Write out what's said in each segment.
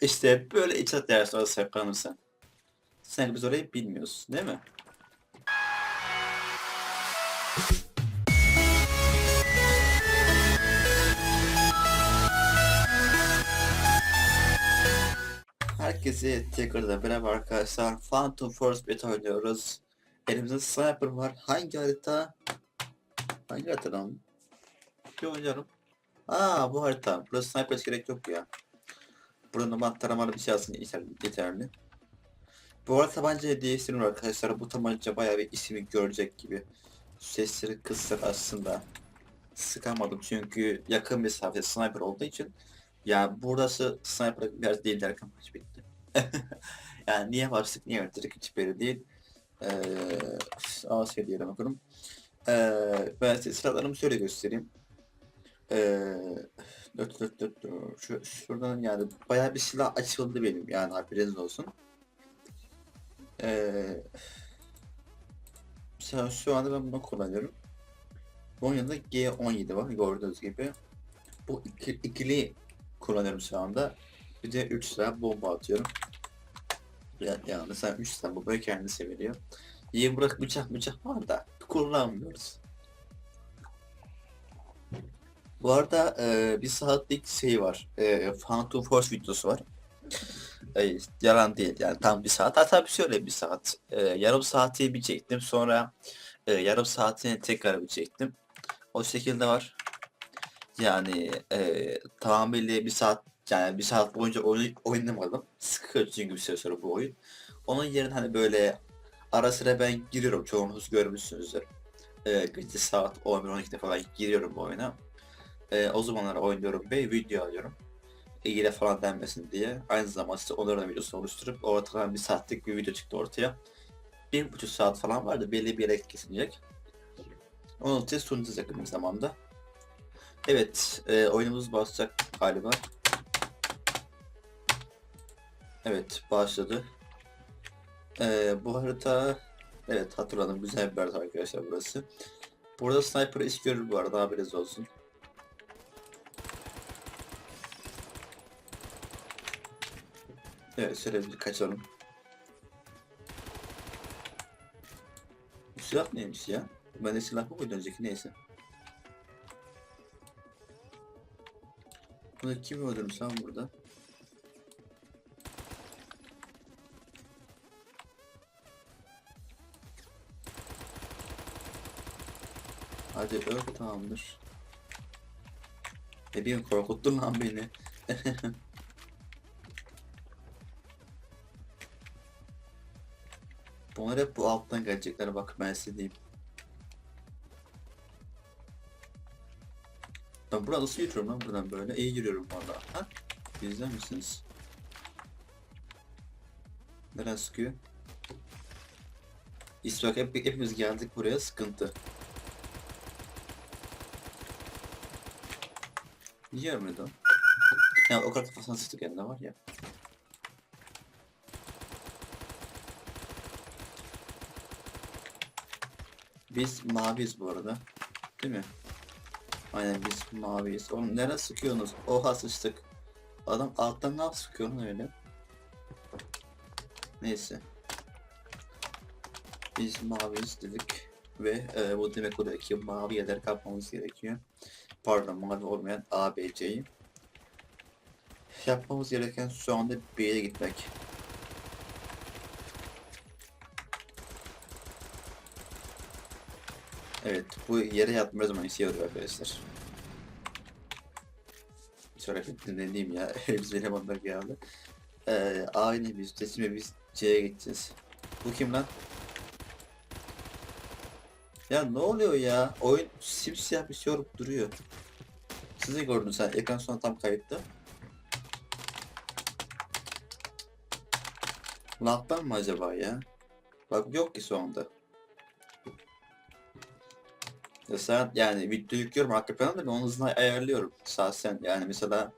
İşte böyle iç at dersi orada saklanırsan. Sen biz orayı bilmiyoruz değil mi? Herkese tekrardan merhaba arkadaşlar. Phantom Force Beta oynuyoruz. Elimizde sniper var. Hangi harita? Hangi haritadan? Bir oynayalım. Aa bu harita. Burası sniper gerek yok ya. Burada normal taramalı bir şey aslında yeterli. Bu arada tabanca değiştiriyorum arkadaşlar. Bu tabanca bayağı bir ismi görecek gibi. Sesleri kısır aslında. Sıkamadım çünkü yakın mesafe sniper olduğu için. Yani burası sniper bir yer değil derken maç bitti. yani niye başlık niye öldürdük hiç belli değil. Ee, ama şey diyelim bakalım. Ee, ben size silahlarımı şöyle göstereyim. Ee, dört, dört, dört, dört. Şu, şuradan yani bayağı bir silah açıldı benim yani haberiniz olsun. Ee, mesela şu anda ben bunu kullanıyorum. Bunun yanında G17 var gördüğünüz gibi. Bu iki, ikili kullanıyorum şu anda. Bir de 3 silah bomba atıyorum. Ya, yani sen 3 silah bombayı kendisi veriyor. İyi bırak bıçak bıçak var da kullanmıyoruz. Bu arada e, bir saatlik şey var. E, Phantom Force videosu var. E, yalan değil yani tam bir saat. Hatta bir şöyle bir saat. E, yarım saati bir çektim. Sonra e, yarım saatini tekrar bir çektim. O şekilde var. Yani e, tamamıyla bir saat yani bir saat boyunca oyun, oynamadım. Sıkıyor çünkü bir süre sonra bu oyun. Onun yerine hani böyle ara sıra ben giriyorum. Çoğunuz görmüşsünüzdür. E, gece saat 11-12'de falan giriyorum bu oyuna. E, o zamanlar oynuyorum ve video alıyorum. İlgili falan denmesin diye. Aynı zamanda işte onların videosunu oluşturup ortadan bir saatlik bir video çıktı ortaya. Bir buçuk saat falan vardı. Belli bir yere kesinecek. Onu için sunacağız yakın bir zamanda. Evet, e, oyunumuz başlayacak galiba. Evet, başladı. E, bu harita, evet hatırladım güzel bir harita arkadaşlar burası. Burada sniper iş görür bu arada haberiniz olsun. Şöyle bir kaçalım. Bu silah neymiş ya? Ben de silah mı koydum önceki neyse. Bunu kim öldürmüş lan burada? Hadi öl tamamdır. Bebeğim korkuttun lan beni. Bunlar hep bu alttan gelecekler bak ben size diyeyim. Ben burada nasıl yürüyorum lan buradan böyle? İyi yürüyorum valla. Ha? İzler misiniz? Nereden sıkıyor? İstok hep, hepimiz geldik buraya sıkıntı. Yiyor muydu? Ya o kadar kafasına sıktık elinde var ya. Biz maviyiz bu arada. Değil mi? Aynen biz maviyiz. Oğlum nereye sıkıyorsunuz? Oha sıçtık. Adam alttan ne yap sıkıyor lan öyle? Neyse. Biz maviyiz dedik. Ve e, bu demek oluyor ki mavi yerler kapmamız gerekiyor. Pardon mavi olmayan A, B, C'yi. Yapmamız gereken şu anda B'ye gitmek. Evet, bu yere yatma zaman işe yarıyor arkadaşlar. Şöyle dinleyeyim ya, güzel elemanlar geldi. Ee, aynı biz, teslim biz C'ye gideceğiz. Bu kim lan? Ya ne oluyor ya? Oyun simsiyah bir şey olup duruyor. Siz de gördünüz sen, ekran sonra tam kayıttı. Lag'dan mı acaba ya? Bak yok ki anda. Ya sen yani video yüklüyorum arka planda ben onun hızını ayarlıyorum. Sen yani mesela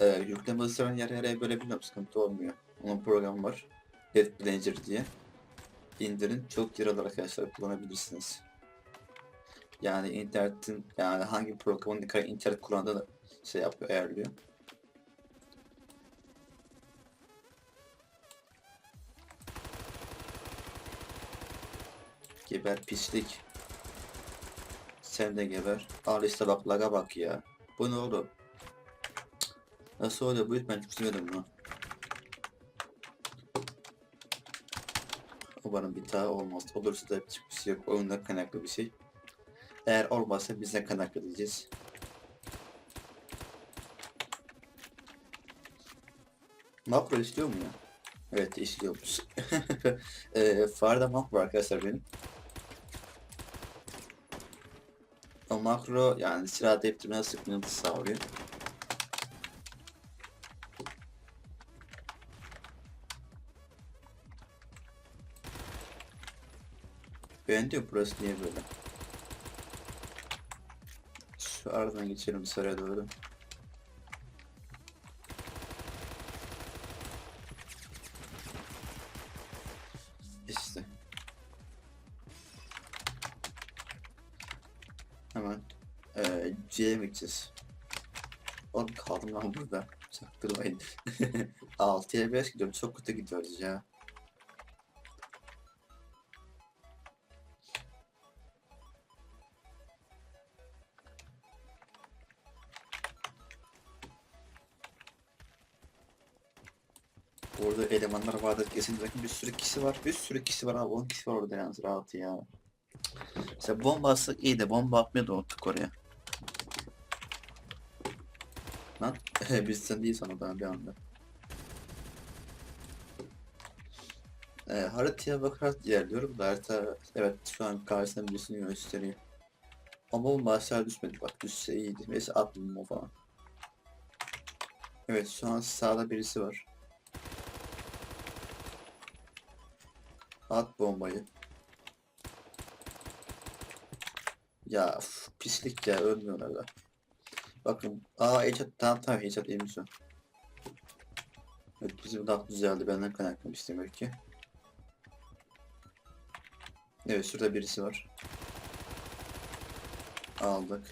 e, yükleme hızlarını yarı yarıya bölebiliyorum sıkıntı olmuyor. Onun programı var. Death Blanger diye. İndirin çok yer arkadaşlar kullanabilirsiniz. Yani internetin yani hangi programın ne kadar internet kullandığını şey yapıyor ayarlıyor. Geber pislik. Sen de geber. Al işte bak laga bak ya. Bu ne oğlum? Nasıl oluyor bu? Ben çözemedim bunu. Umarım bir daha olmaz. Olursa da hiçbir şey yok. Oyundan kaynaklı bir şey. Eğer olmazsa bizden kaynaklı diyeceğiz. Makro istiyor mu ya? Evet istiyormuş. eee Farda makro arkadaşlar benim. O makro yani silah depremine sıkıntı sağlıyor. Ben diyor burası niye böyle? Şu aradan geçelim saraya doğru. Gideceğiz? Oğlum kaldım lan burada. Çaktırmayın. 6'ya 5 gidiyorum. Çok kötü gidiyoruz ya. Orada elemanlar vardır kesin. Bakın bir sürü kişi var. Bir sürü kişi var abi. 10 kişi var orada yalnız rahat ya. Mesela bomba atsak iyi de bomba atmayı da unuttuk oraya. Lan sen değil sana ben bir anda. Ee, haritaya bakarak ilerliyorum da harita evet şu an karşısında birisini gösteriyor. Ama bomba aşağı düşmedi bak düşse iyiydi. Neyse atmadım o falan. Evet şu an sağda birisi var. At bombayı. Ya üf, pislik ya ölmüyorlar da. Bakın aa headshot tamam tamam headshot yemiş o. Evet bizim daha güzeldi benden kaynaklamış demek ki. Evet şurada birisi var. Aldık.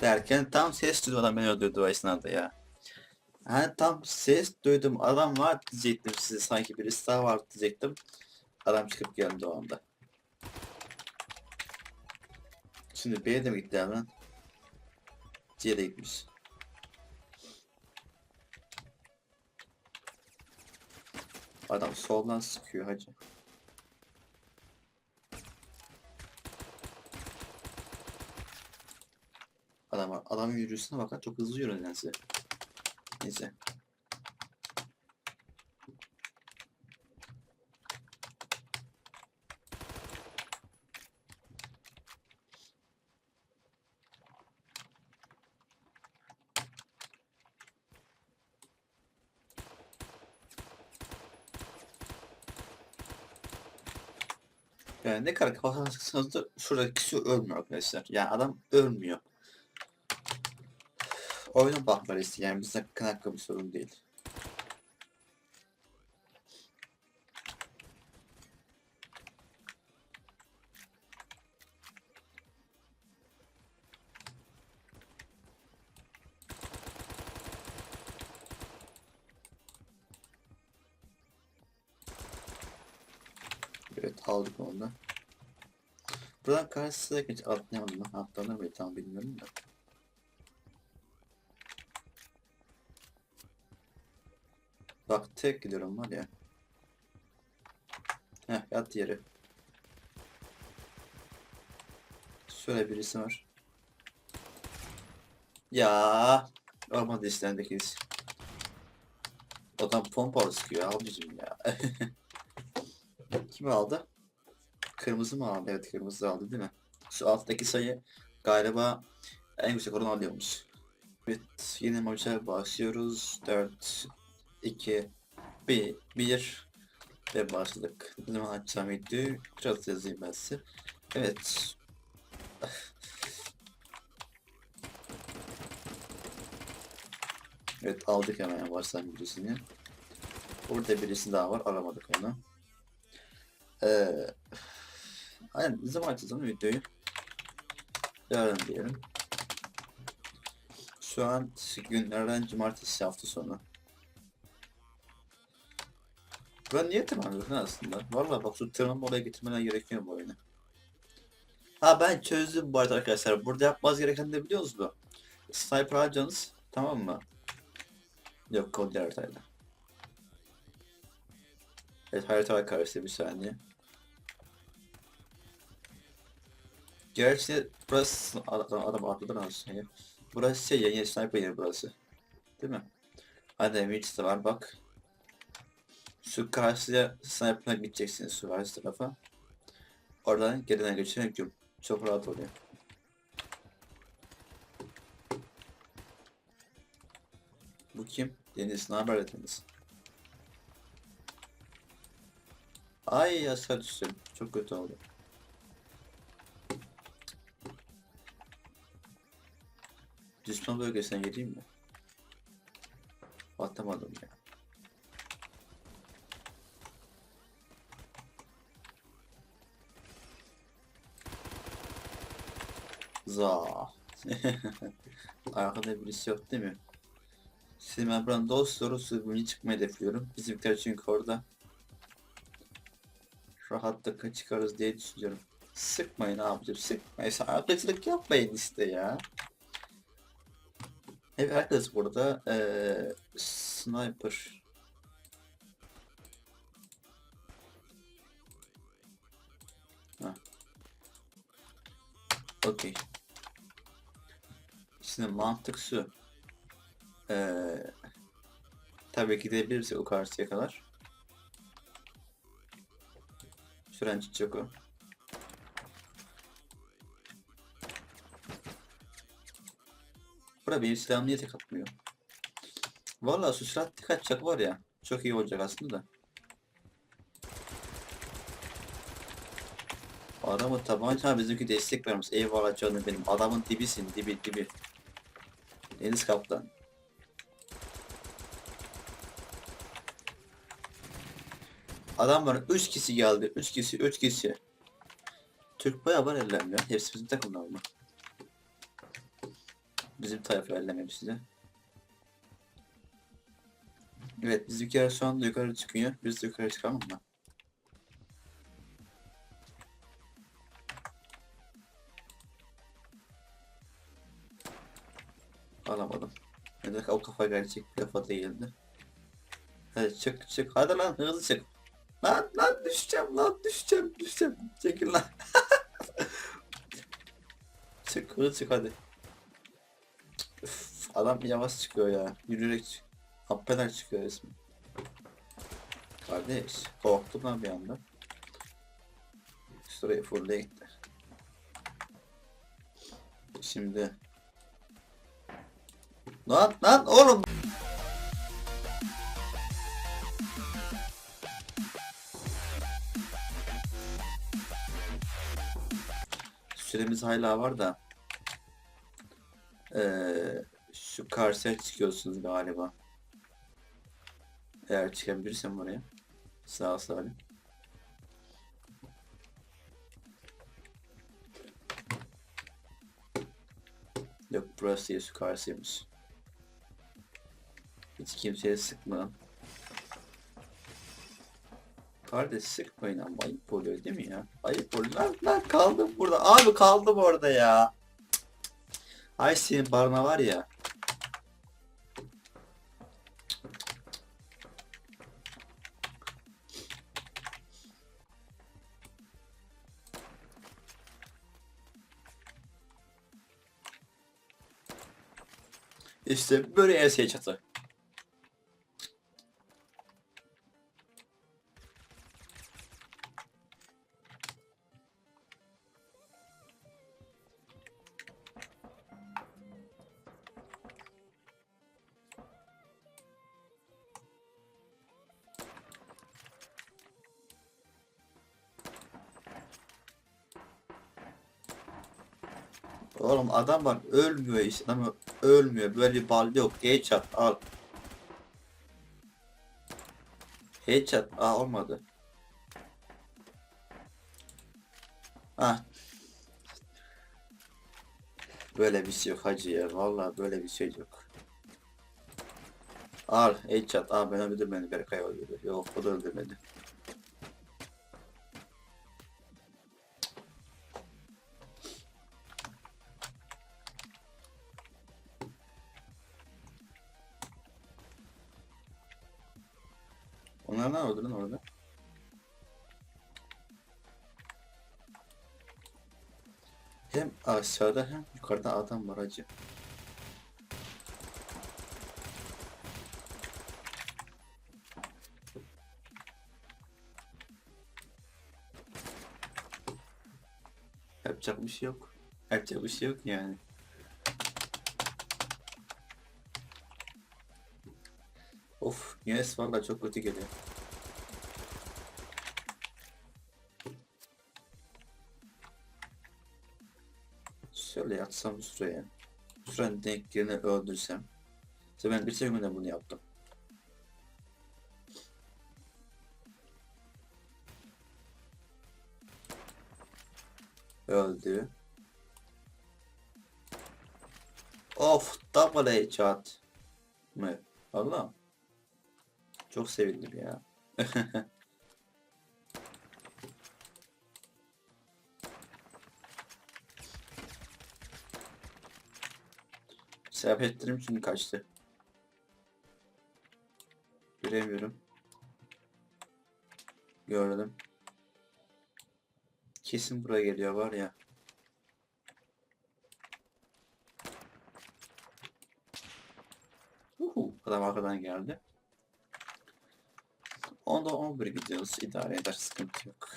Derken tam ses duydum adam beni öldürdü o esnada ya. Hani tam ses duydum adam var diyecektim size sanki birisi daha var diyecektim. Adam çıkıp geldi o anda. Şimdi B'ye de mi gitti hemen? C'ye de gitmiş. Adam soldan sıkıyor hacı. Adam, adamın yürüyüşüne bakar çok hızlı yürüyor nedense. Neyse. Yani ne kadar kafasına sıksanız da şuradaki kişi ölmüyor arkadaşlar. Yani adam ölmüyor. Oyuna bakmalıyız yani bizde kanaklı bir sorun değil. Evet aldık onu da. Buradan karşısına geç atlayalım lan. Atlanır mı tam bilmiyorum da. Bak tek gidiyorum var ya. Heh yat yeri. Şöyle birisi var. Ya olmadı istendeki iş. Adam pompalı sıkıyor abicim ya. Kim aldı? Kırmızı mı aldı? Evet kırmızı aldı değil mi? Şu alttaki sayı galiba en yüksek oran alıyormuş. Evet yine maça başlıyoruz. 4 2 1 1 ve başladık. Ne zaman açacağım videoyu biraz yazayım ben size. Evet. Evet aldık hemen baştan birisini. Burada birisi daha var aramadık onu. Ee, zaman açacağım videoyu? Yarın diyelim. Şu an günlerden cumartesi hafta sonu. Ben niye tırmanıyorum aslında? Vallahi bak şu tırmanma oraya getirmeden gerekiyor bu oyunu. Ha ben çözdüm bu arada arkadaşlar. Burada yapmaz gereken de biliyor musunuz? Sniper alacaksınız. Tamam mı? Yok kod haritayla. Evet haritalar karıştı bir saniye. Gerçi burası adam, adam atladı ya. Burası şey yeni sniper yeri burası. Değil mi? Hadi Emirates de var bak. Şu karşıya sniper'ına gideceksiniz şu karşı tarafa. Oradan geriden geçerek. Çok rahat oluyor. Bu kim? Deniz, ne haber Deniz? Ay aşağı düştüm. Çok kötü oldu. Düşman bölgesine geleyim mi? Atamadım ya. Za. Arkada birisi yok değil mi? Şimdi ben buradan dost sorusu bunu çıkmayı hedefliyorum. Bizimkiler çünkü orada. Rahatlıkla çıkarız diye düşünüyorum. Sıkmayın abicim sıkmayın. Arkadaşlık yapmayın işte ya. Evet herkes burada eee sniper. Okey. Şimdi mantık şu. Eee tabii gidebilirse o karşıya kadar. Süren çok o. Bura benim silahım niye tek atmıyor? Valla tek atacak var ya. Çok iyi olacak aslında da. Adamın tabanca bizimki destek vermiş. Eyvallah canım benim. Adamın dibisin dibi dibi. Deniz kaptan. Adam var 3 kişi geldi. 3 kişi 3 kişi. Türk bayağı var ellerinde. Hepsi bizim takımdan mı? Bizim tayfa ellememiş size. Evet bizimkiler şu anda yukarı çıkıyor. Biz de yukarı çıkalım mı? Alamadım. Neden o kafa gerçek bir kafa değildi. Hadi çık çık. Hadi lan hızlı çık. Lan lan düşeceğim lan düşeceğim düşeceğim. Çekil lan. çık hızlı çık hadi. Adam yavaş çıkıyor ya. Yürüyerek. Happeler çıkıyor resmen. Kardeş korktum lan bir anda. Şuraya full'e gitti. Şimdi. Lan lan oğlum. Süremiz hala var da. Ee, şu karşıya çıkıyorsunuz galiba. Eğer çıkabilirsem oraya. Sağ salim. Yok burası değil karşıymış. Hiç kimseye sıkma. Kardeş sıkmayın ama ayıp oluyor değil mi ya? Ayıp oluyor. Lan, lan kaldım burada. Abi kaldım orada ya. Ay senin barına var ya. İşte böyle ESC çatı. Oğlum adam var ölmüyor işte ama ölmüyor. Böyle bir bal yok. Headshot al. Headshot aa olmadı. Ah Böyle bir şey yok hacı ya. Vallahi böyle bir şey yok. Al headshot aa ben öldürmedi Berkay öldürdü. Yok o da öldürmedi Bunlar ne oldu lan orada? Hem aşağıda hem yukarıda adam var hacı. Yapacak bir şey yok. Yapacak bir şey yok yani. Of, Yunus valla çok kötü geliyor. Yatsam şuraya. Şuranın denk öldürsem. İşte ben bir günde bunu yaptım. Öldü. Of double headshot mı? Allah. Çok sevindim ya. Sepetlerim şimdi kaçtı. Göremiyorum. Gördüm. Kesin buraya geliyor var ya. Uhu, adam arkadan geldi. Onda 11 gidiyoruz. idare eder. Sıkıntı yok.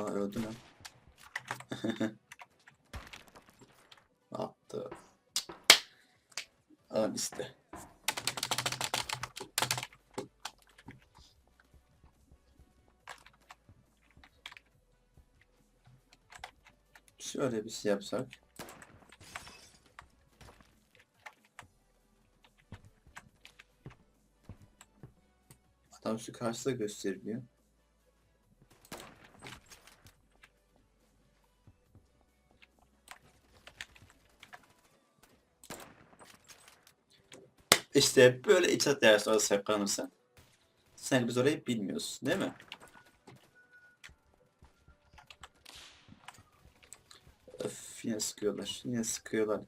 Aa öldü lan. Attı. Al işte. Şöyle bir şey yapsak. Adam şu karşıda gösteriliyor. İşte böyle iç at dersi orada saklanırsan. Sen biz orayı bilmiyoruz değil mi? Öf yine sıkıyorlar. Yine sıkıyorlar.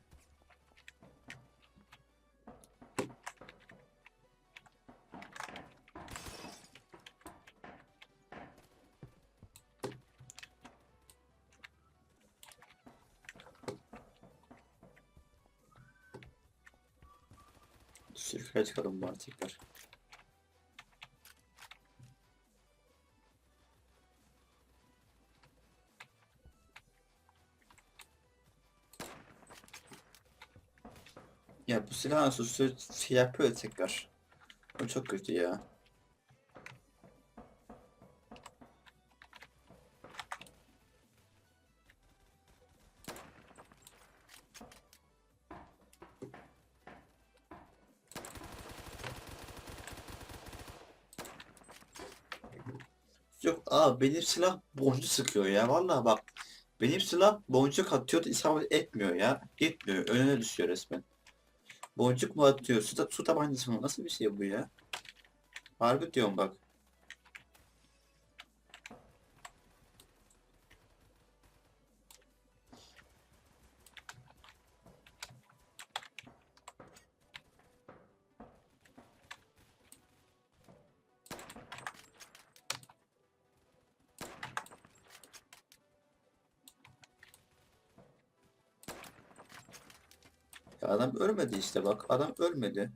Sürükler çıkalım bari tekrar. Ya bu silahın süsü şey yapıyor tekrar. O çok kötü ya. Abi benim silah boncuk sıkıyor ya vallahi bak. Benim silah boncuk atıyor da isabet etmiyor ya. Gitmiyor önüne düşüyor resmen. Boncuk mu atıyor? Su, su tabancası mı? Nasıl bir şey bu ya? Harbi diyorum bak. Ya adam ölmedi işte bak. Adam ölmedi.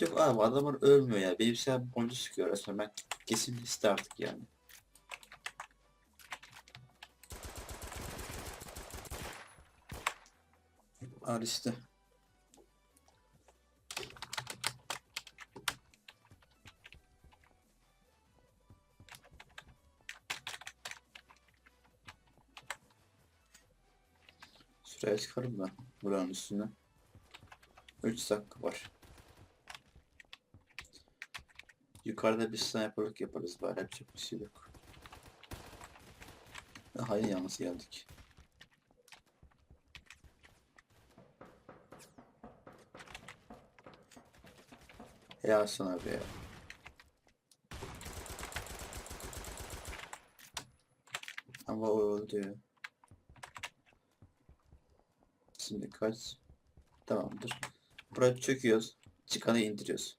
Yok abi adamlar ölmüyor ya. Benim silah boncuk sıkıyor resmen. Ben kesin liste artık yani. Al Şuraya çıkarım ben. Buranın üstüne. 3 dakika var. Yukarıda bir sniperlık yaparız bari yapacak bir şey yok. Daha iyi yalnız geldik. Ya sana be. Ama o öldü. Şimdi kaç? Tamamdır. Buraya çöküyoruz. Çıkanı indiriyoruz.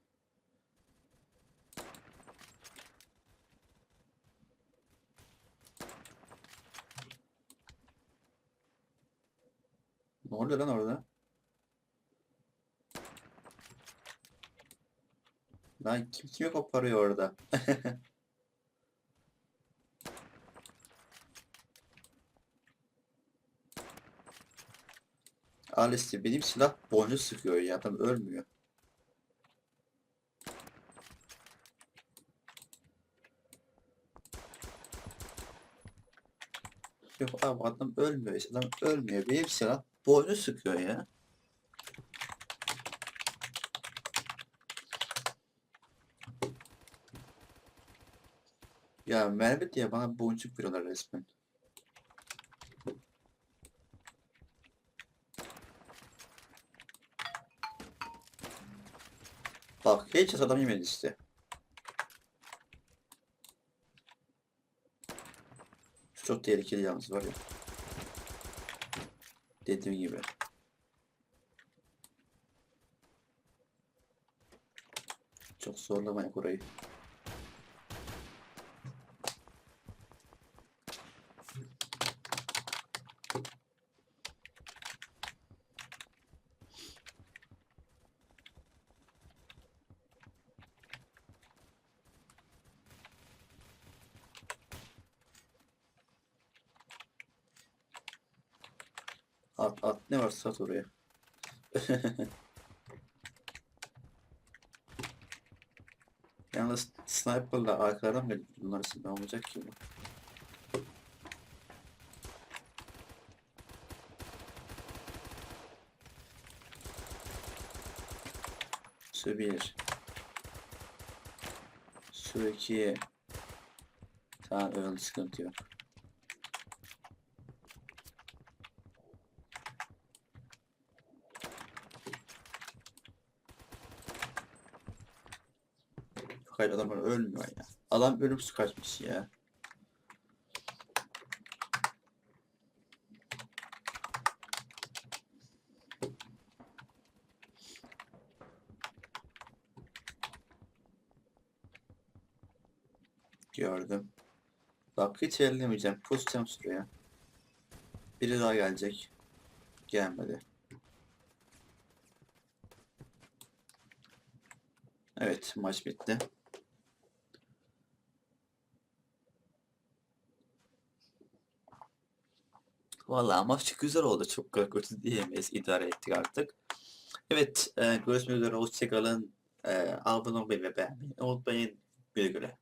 Ne oluyor lan orada? Lan kim kimi koparıyor orada? Alice benim silah boynuz sıkıyor ya adam ölmüyor. Yok abi adam ölmüyor adam ölmüyor. Benim silah boynu sıkıyor ya. Ya mermi diye bana boncuk veriyorlar resmen. Bak hiç adam yemedi işte. Şu çok tehlikeli yalnız var ya. Dediğim gibi. Çok zorlamayın orayı. At at ne varsa at oraya. Yalnız sniper'la arkadan mı bunlar ne olacak ki bu? Su bir. Su iki. Tamam öyle sıkıntı yok. Fakat adam ölmüyor ya. Adam ölümsüz kaçmış ya. Gördüm. Bak hiç ellemeyeceğim. Pusacağım şuraya. Biri daha gelecek. Gelmedi. Evet maç bitti. Vallahi maç güzel oldu. Çok kötü diyemeyiz. İdare ettik artık. Evet, e, görüşmek üzere. Hoşçakalın. E, abone olmayı ve beğenmeyi unutmayın. Güle güle.